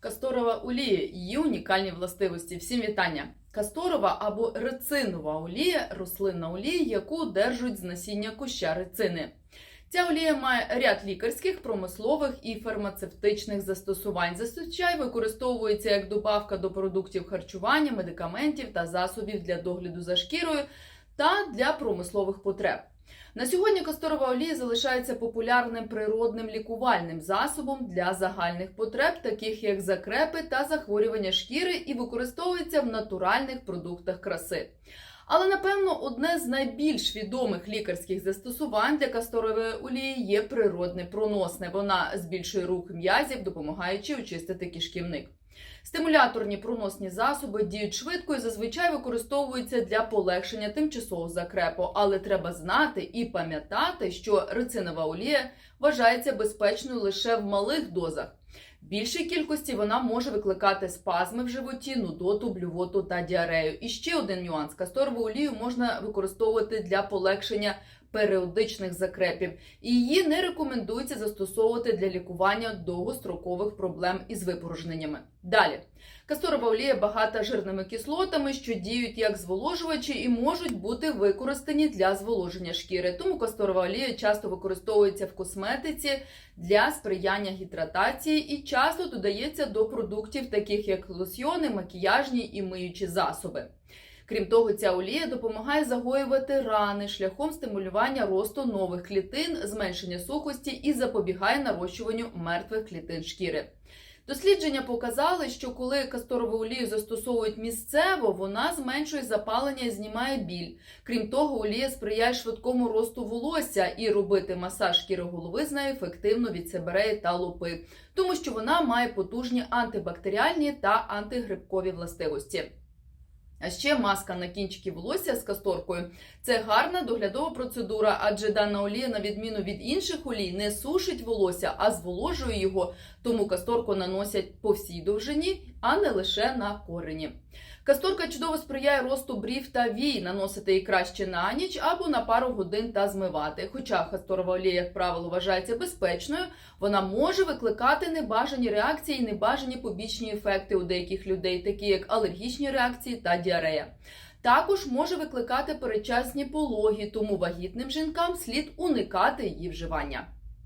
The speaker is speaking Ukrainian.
Касторова олія її унікальні властивості. Всім вітання! Касторова або рецинова олія рослинна олія, яку одержують з насіння куща рецини. Ця олія має ряд лікарських, промислових і фармацевтичних застосувань. Зазвичай використовується як добавка до продуктів харчування, медикаментів та засобів для догляду за шкірою та для промислових потреб. На сьогодні касторова олія залишається популярним природним лікувальним засобом для загальних потреб, таких як закрепи та захворювання шкіри, і використовується в натуральних продуктах краси. Але напевно одне з найбільш відомих лікарських застосувань для касторової олії є природне проносне. Вона збільшує рух м'язів, допомагаючи очистити кишківник. Стимуляторні проносні засоби діють швидко і зазвичай використовуються для полегшення тимчасового закрепу, але треба знати і пам'ятати, що рецинова олія вважається безпечною лише в малих дозах. Більшій кількості вона може викликати спазми в животі, нудоту, блювоту та діарею. І ще один нюанс: касторову олію можна використовувати для полегшення періодичних закрепів, і її не рекомендується застосовувати для лікування довгострокових проблем із випорожненнями. Далі. Касторова олія багата жирними кислотами, що діють як зволожувачі і можуть бути використані для зволоження шкіри. Тому касторова олія часто використовується в косметиці для сприяння гідратації і часто додається до продуктів, таких як лосьйони, макіяжні і миючі засоби. Крім того, ця олія допомагає загоювати рани шляхом стимулювання росту нових клітин, зменшення сухості і запобігає нарощуванню мертвих клітин шкіри. Дослідження показали, що коли касторову олію застосовують місцево, вона зменшує запалення і знімає біль. Крім того, олія сприяє швидкому росту волосся і робити масаж шкіри голови з нею ефективно від себереї та лупи, тому що вона має потужні антибактеріальні та антигрибкові властивості. А ще маска на кінчики волосся з касторкою це гарна доглядова процедура, адже дана олія, на відміну від інших олій, не сушить волосся, а зволожує його. Тому касторку наносять по всій довжині, а не лише на корені. Касторка чудово сприяє росту брів та вій, наносити її краще на ніч або на пару годин та змивати. Хоча касторова олія, як правило, вважається безпечною, вона може викликати небажані реакції і небажані побічні ефекти у деяких людей, такі як алергічні реакції та діарея. Також може викликати передчасні пологи, тому вагітним жінкам слід уникати її вживання.